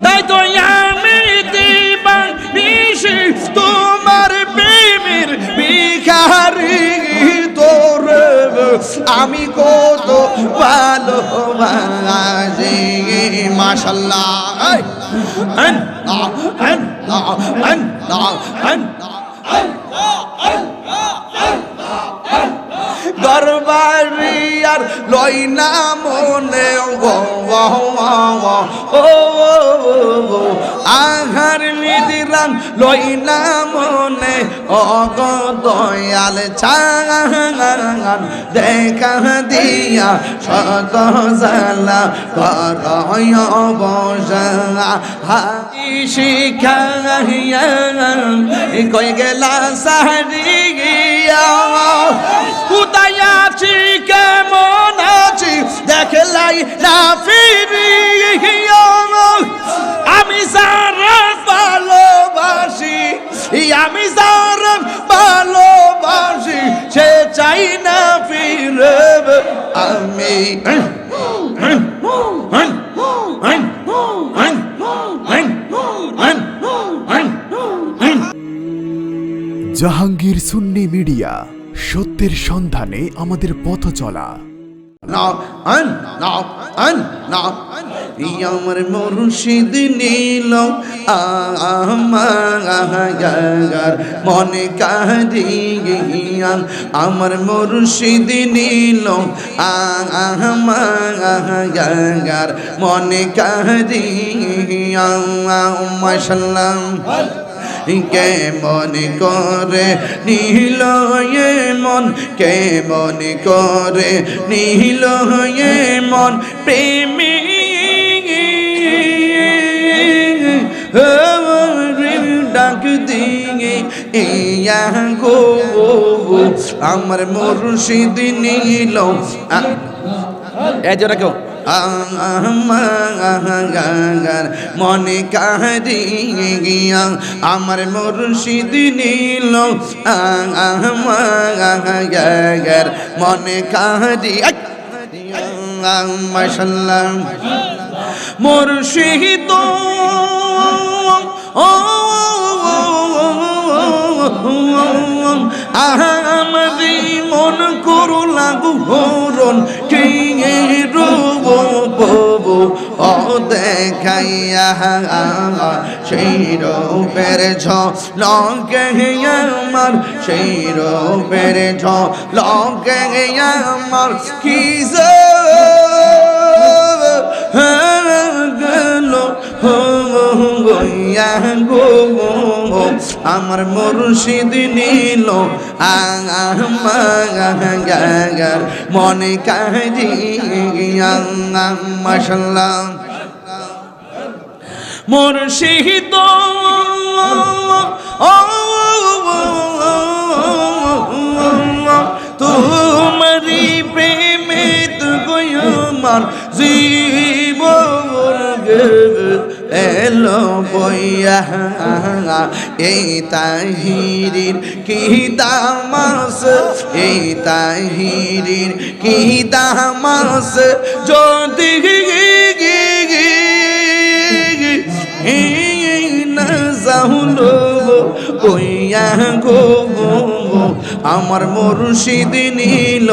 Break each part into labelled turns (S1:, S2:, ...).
S1: তাই তো আমি দিবান তোমার প্রেমের বিখারি তোর আমি কত ভালো বাজি মাশাল্লাহ আন আর লই না মনে। আঘার নিদিলাম লই না মনে। অগ দয়াল ছাগান দেখা দিয়া সত জালা করয় শিখা কই গেলা সারি সাহারিয়া কোথায় আছি, কেমন আছি? দেখলাই না ফিরি আমি সারা ভালোবাসি, আমি সারা ভালোবাসি, সে চাই না ফিরে আমি।
S2: জাহাঙ্গীর সুন্নি মিডিয়া সত্যের সন্ধানে আমাদের পথ চলা।
S1: আমার নীল মনে আমার মরুষিদ নীল, আমার মনে কাহিয়া মাসাল্লাম মাশাল্লাহ কেমন করে? নীল মন কেমন করে? নীল মন প্রেমী। ডাক দিয়ে ইয়া গো। আমার মুর্শিদ নীল। এ কেউ। আমার মনে কারি গিয়া আমার মুর্শিদ নীল আমার মনে কারি মাসাল্লাহ মুর্শিদ ও আমারি মন করু লাগু হরণ কে রূপ ববু, ও দেখাইয়া সেই রূপের ছ লঙ্কে আমার, সেই রূপের ছ লঙ্কে আমার, কি গো আমার মুর্শিদ নীল আমার মনে কাজি মাসাল্লাহ মুর্শিদ, ও তোমারি প্রেমে তো আমার জীব এলো বইয়া, এই তাহিরির কি দামাস? এই তাহিরির কি দামাস? যদি না যাহুলো বইয়া গো। আমার মুর্শিদ নীল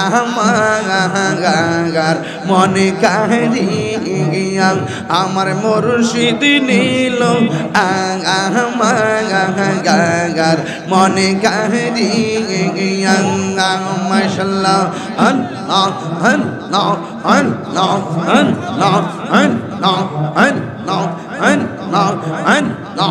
S1: আমার মনে কারি আমার মুর্শিদ নীল আমার মনে কারি মাশাল্লাহ, আন আন না আন না আন না আন না আন না আন না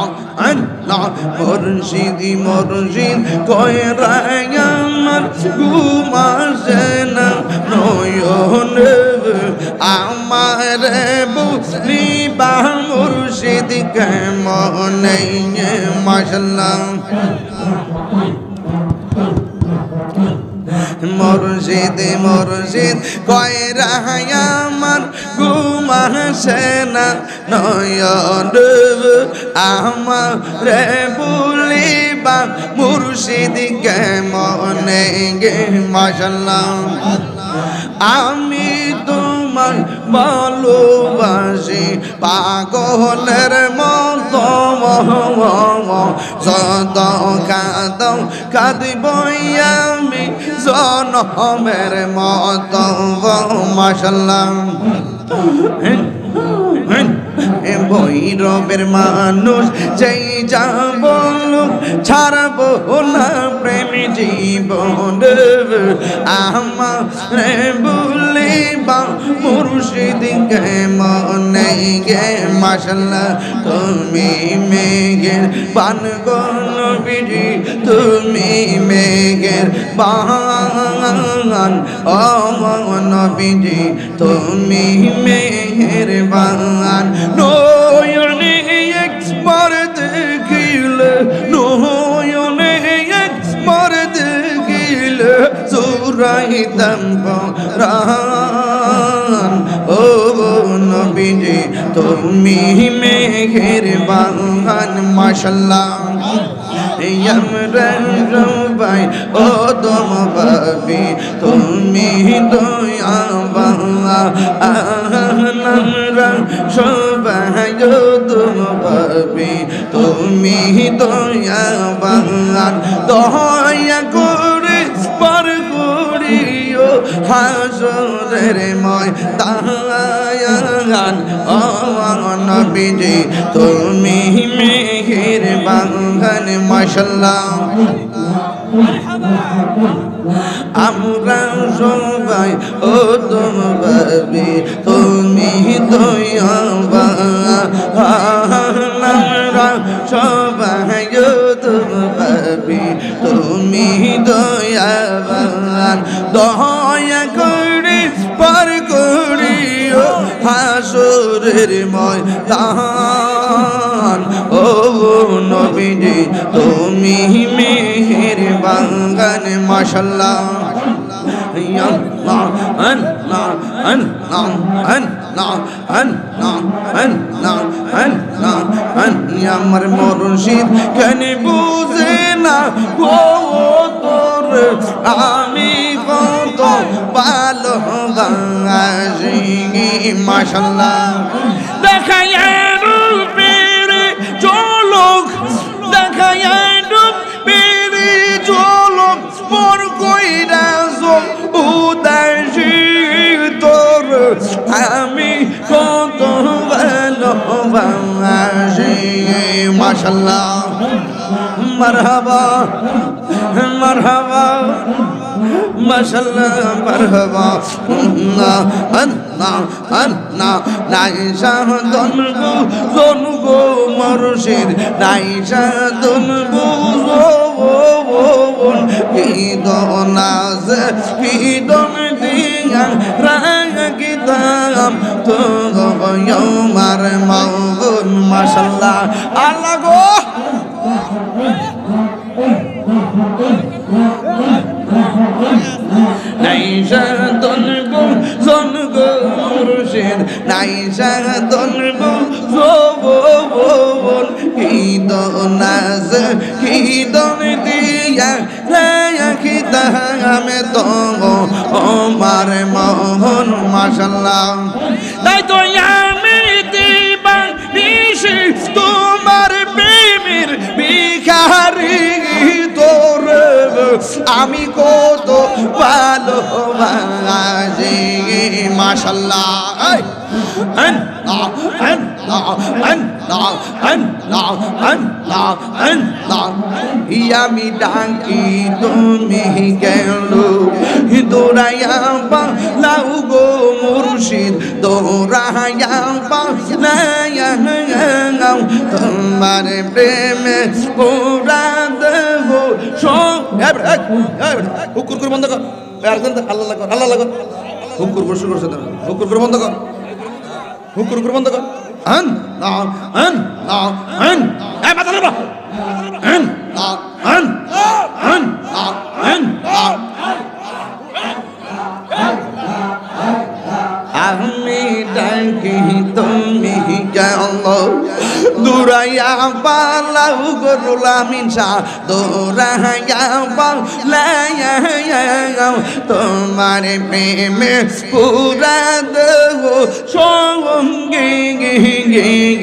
S1: আন না মুর্শিদি, মুর্শিদ, কয় রায় আমার ঘুমাসে না, নয়ন আমার বুঝলি বা মুর্শিদ, কেমন মাসাল্লাহ মুর্শিদ মুর্শিদ কয় রায় আমার ঘুমাসে না, নয়ন আমার রে বলিবা, মুর্শিদ গে মনে গে? মাসাল্লাহ আমি তোমার ভালোবাসি, পাগলের মতো। যত কাঁদো, কাঁদিব আমি জনমের মতো মাসাল্লাম ভৈরবের মানুষ যেই যা বলুক ছাড়বো না প্রেম জীবন আমার বলিবা মুর্শিদ মনে গে মাসাল্লাহ তুমি মেঘের বান গনবিজি তুমি মেঘের বান। ও নবীজি, তুমি মেঘের বান। নয়নে একবার দেখিলে, নয়নে একবার দেখিলে জুরাইতাম পরাণ ও নবীজি, তুমি মেঘের বাগান, মাশাল্লাহ। সবাই ও তোম ভাবি, তুমি দয়া বাংলা আমরা সবাই তোম ভাবি, তুমি দয়া বাংলা দয়া হাসরের ময় তায়ান ও নবীজি, তুমি মেহের বাঙ্গান মাশাল্লাহ আমরা সবাই ও তুম ভাবি তুমি আমরা সবাই ও তুম ভাবি তুমি দয়াবান। দয়া করে পার করিও হাসুরের ময় তান ও নবীজি, তুমি মেহের বাঙ্গান মাশাল্লাহ। আমার মরশিদ কেন বুঝে না গো তোর? আমি কত ভালো বাসি মাশাল্লাহ দেখায় রূপের চলক দেখায় রূপের চলক মোর কইরা উদাসী তোর। আমি কত ভালোবাসি মাশাল্লাহ মারহাবা মারহাবা। মাশাল্লাহ মারহাবা না না না নাইসা দনগো দনগো মরশিদ নাইসা দনগো জোন কি দনাজ কি দন দিয়া রাগি দাম তো মার মাউন মাশাল্লাহ আল্লাহ গো। নাইসা দনগো জনগো মুর্শিদ। নাইসা দনগো জোবন কি দনাজ, কি দন দিয়া রাখি তাহামে তো আমার মোহন, মাশাল্লাহ। তাই তো তোমার প্রেমের ভিখারি তোর। আমি কত ভালোবাসি মাশাল্লাহ। আমি ডাকি, তুমি গেল দৌড়াইয়া পালাও গো মুর্শিদ দৌড়াইয়া পালাইয়া তোমার প্রেমে পুরা দেব হুকুর করে বন্ধ কর। আরেকজন আল্লাহ কর আল্লাহ কর। হুকুর করে শুরু করছে তারা। হুকুর করে বন্ধ কর। হুকুর করে বন্ধ কর। আন না আন না আন। এ, মাথা নাবা আন না আন আন না আন আমি ডাকি, তুমি গেল দূরাইয়া পালাউ গরুল শাহ দূরাইয়া পালাইয়া তোমার প্রেমে পুরা দেহ সঙ্গে গে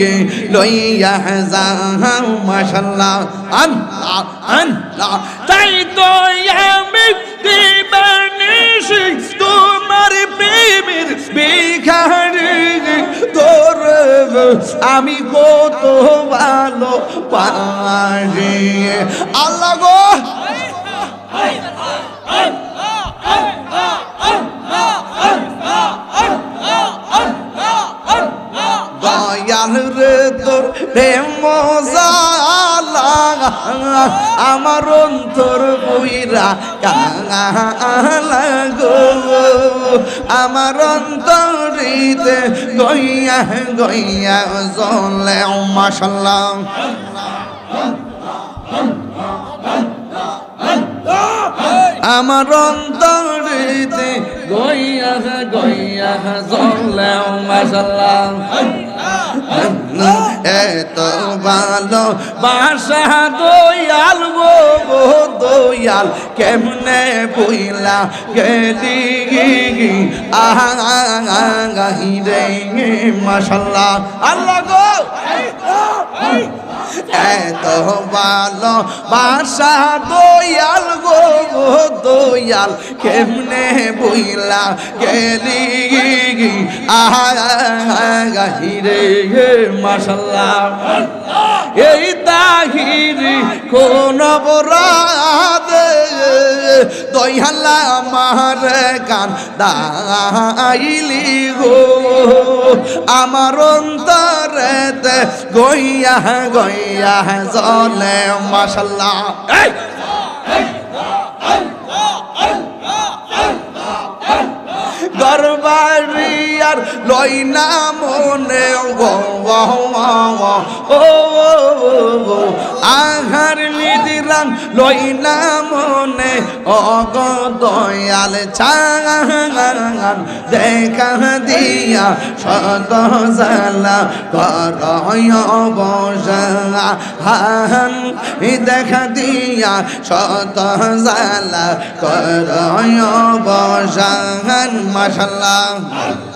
S1: গে লইয়া যাও মাশাল্লাহ। আল্লাহ আল্লাহ। তাই তো আমি দিবানিশি তোমার প্রেমের বিখারি তোর আমি কত ভালো পারি। আল্লাহ গো। আমার অন্তর বইরা কালা গো। আমার অন্তরিতে গইয়া গইয়া জলে মাসাল্লাহ আমার অন্তরিতে গইয়া গইয়া জলে মাসাল্লাহ এত ভালো বাসা দয়াল গো দয়াল, কেমনে বইলা গেলি আহি রে মাসাল্লাহ আল্লাহ গো! এত ভালো বাসা দয়াল গো দয়াল। কেমনে বইলা গেলি আহিরে মাসাল্লাহ এই তাহিরি কোন বরাদ দয়ালা আমার কান দাইলি গো। আমার অন্তরেতে গইয়া গইয়া জলে মাসাল্লাহ এই! গরবারিয়ার লই না মনে, ও আহার নিদিরাম লই না মনে অগ দয়াল চাঙান দেখা দিয়া শত জালা কর বসা হান দেখা দিয়া শত জালা কর বসান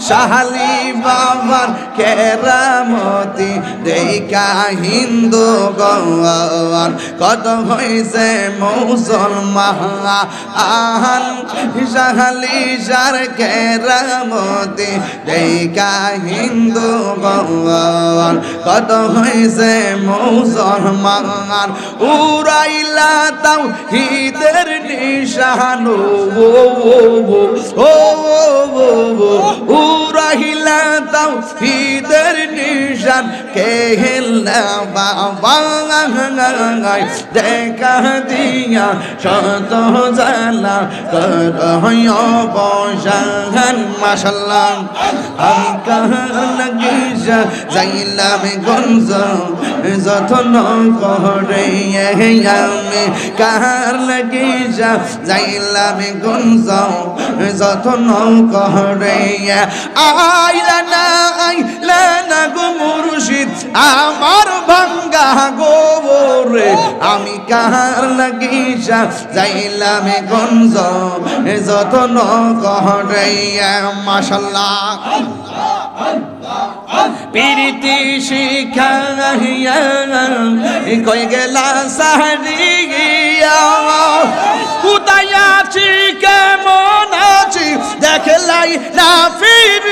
S1: শাহালি বাবার কেরামতি দেখা হিন্দু গওয়ান কত হয়েছে মুসলমান শাহালি সার কেরামতি দেখা হিন্দু গওয়ান কত হয়েছে মুসলমান উড়াইলা তাও হিদের নিশানো ও ও ও ও ও উড়াইলা তাও হিদের নিশান, কেহেলা বাবা দেখা দিয়া শত জালা কর বসান গিসা যাইলাম গঞ্জ, যতন করে আমি কাহার গিসা যাইলাম গঞ্জ, যতন করে আইলা কাহার লাগিসা? যাইলাম গঞ্জ যতন করে মাসাল্লাহ প্রীতি শিখাইয়া কই গেলা সাহারিয়া কোথায় আছি কেমন আছি? দেখলাই না ফিরিয়া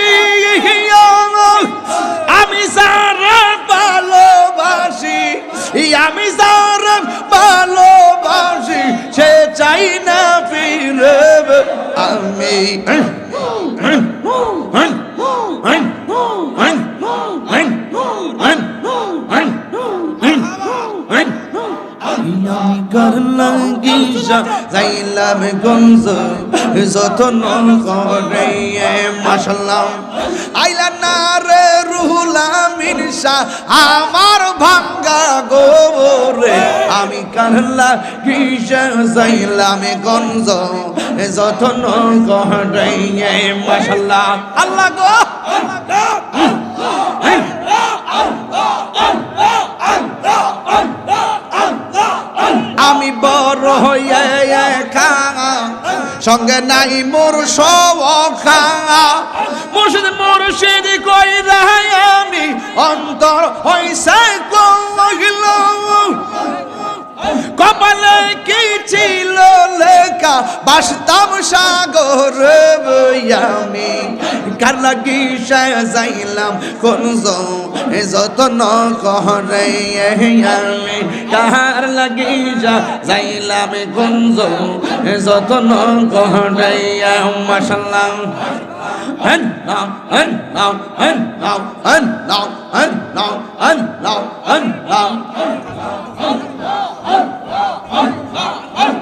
S1: আমার ভাঙ্গা গোরে আমি কানলা কিসা গঞ্জ। যতন করে আল্লাহ গো! আমি বড় হয়ে খাঙা সঙ্গে নাই মোর সব খাঙা মুর্শিদ মুর্শিদ কই আমি অন্তর লইয়া বাসতাম সাগর আমি কার লাগি যাইলাম কোন যতন করে আমি কার লাগি যাইলাম কোন যতন করে মাসাল্লাম হ্যাঁ নাও হ্যাঁ নাও হ্যাঁ নাও হ্যাঁ নাও হ্যাঁ নাও হ্যাঁ নাও হ্যাঁ নাও হ্যাঁ নাও হ্যাঁ নাও